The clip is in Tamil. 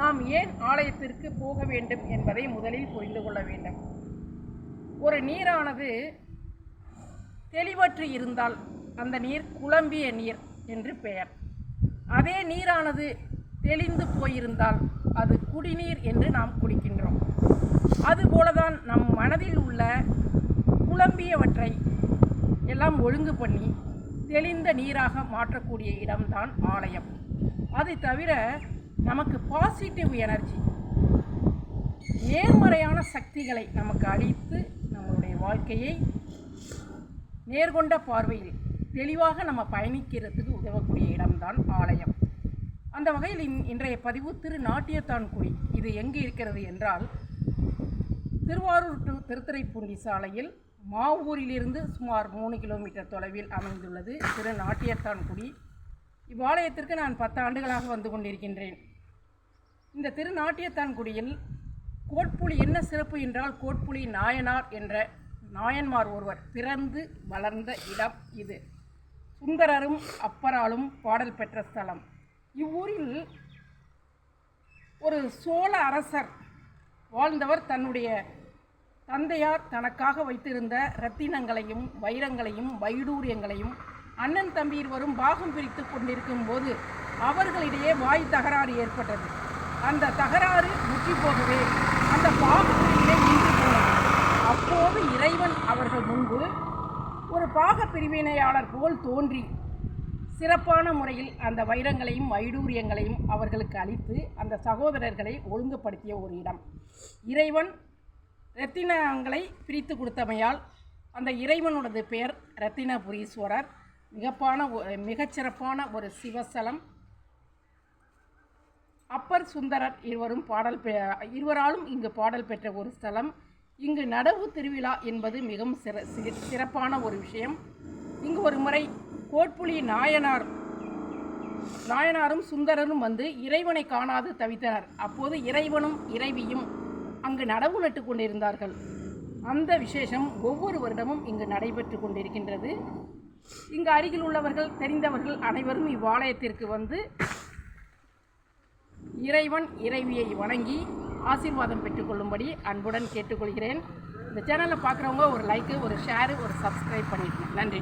நாம் ஏன் ஆலயத்திற்கு போக வேண்டும் என்பதை முதலில் புரிந்து கொள்ள வேண்டும். ஒரு நீரானது தெளிவற்று இருந்தால் அந்த நீர் குழம்பிய நீர் என்று பெயர். அதே நீரானது தெளிந்து போயிருந்தால் அது குடிநீர் என்று நாம் குடிக்கின்றோம். அதுபோலதான் நம் மனதில் உள்ள குழம்பியவற்றை எல்லாம் ஒழுங்கு பண்ணி தெளிந்த நீராக மாற்றக்கூடிய இடம்தான் ஆலயம். அது தவிர நமக்கு பாசிட்டிவ் எனர்ஜி நேர்மறையான சக்திகளை நமக்கு அளித்து நம்மளுடைய வாழ்க்கையை நேர்கொண்ட பார்வையில் தெளிவாக நம்ம பயணிக்கிறதுக்கு உதவக்கூடிய இடம்தான் ஆலயம். அந்த வகையில் இன்- இன்றைய பதிவு திரு நாட்டியத்தான்குடி. இது எங்கே இருக்கிறது என்றால் திருவாரூர் டு திருத்துறைப்பூண்டி சாலையில் மாவூரிலிருந்து சுமார் மூணு கிலோமீட்டர் தொலைவில் அமைந்துள்ளது திரு நாட்டியத்தான்குடி. இவ்வாலயத்திற்கு நான் பத்து ஆண்டுகளாக வந்து கொண்டிருக்கின்றேன். இந்த திருநாட்டியத்தான்குடியில் கோட்புலி என்ன சிறப்பு என்றால் கோட்புலி நாயனார் என்ற நாயன்மார் ஒருவர் பிறந்து வளர்ந்த இடம் இது. சுந்தரரும் அப்பராலும் பாடல் பெற்ற ஸ்தலம். இவ்வூரில் ஒரு சோழ அரசர் வாழ்ந்தவர் தன்னுடைய தந்தையார் தனக்காக வைத்திருந்த ரத்தினங்களையும் வைரங்களையும் வைடூரியங்களையும் அண்ணன் தம்பி பாகம் பிரித்து கொண்டிருக்கும் போது அவர்களிடையே வாய் தகராறு ஏற்பட்டது. அந்த தகராறு முற்றி போகவே. அந்த பாகப்பிரிவினை நின்று போனது. அப்போது இறைவன் அவர்கள் முன்பு ஒரு பாக பிரிவினையாளர் போல் தோன்றி சிறப்பான முறையில் அந்த வைரங்களையும் வைடூரியங்களையும் அவர்களுக்கு அளித்து அந்த சகோதரர்களை ஒழுங்குபடுத்திய ஒரு இடம். இறைவன் ரத்தினங்களை பிரித்து கொடுத்தமையால் அந்த இறைவனோடது பெயர் ரத்தினபுரீஸ்வரர். மிகப்பான ஒ- மிகச்சிறப்பான ஒரு சிவஸ்தலம் அப்பர் சுந்தரர் இருவரும் பாடல் பெ இருவராலும் இங்கு பாடல் பெற்ற ஒரு ஸ்தலம். இங்கு நடவு திருவிழா என்பது மிகவும் சிற சிறப்பான ஒரு விஷயம். இங்கு ஒரு முறை கோட்புலி நாயனார் நாயனாரும் சுந்தரரும் வந்து இறைவனை காணாது தவித்தனர். அப்போது இறைவனும் இறைவியும் அங்கு நடவு நட்டு கொண்டிருந்தார்கள். அந்த விசேஷம் ஒவ்வொரு வருடமும் இங்கு நடைபெற்று கொண்டிருக்கின்றது. இங்கு அருகில் உள்ளவர்கள் தெரிந்தவர்கள் அனைவரும் இவ்வாலயத்திற்கு வந்து இறைவன் இறைவியை வணங்கி ஆசீர்வாதம் பெற்றுக்கொள்ளும்படி அன்புடன் கேட்டுக்கொள்கிறேன். இந்த சேனலை பார்க்குறவங்க ஒரு லைக்கு ஒரு ஷேரு ஒரு சப்ஸ்கிரைப் பண்ணிடுங்க நன்றி.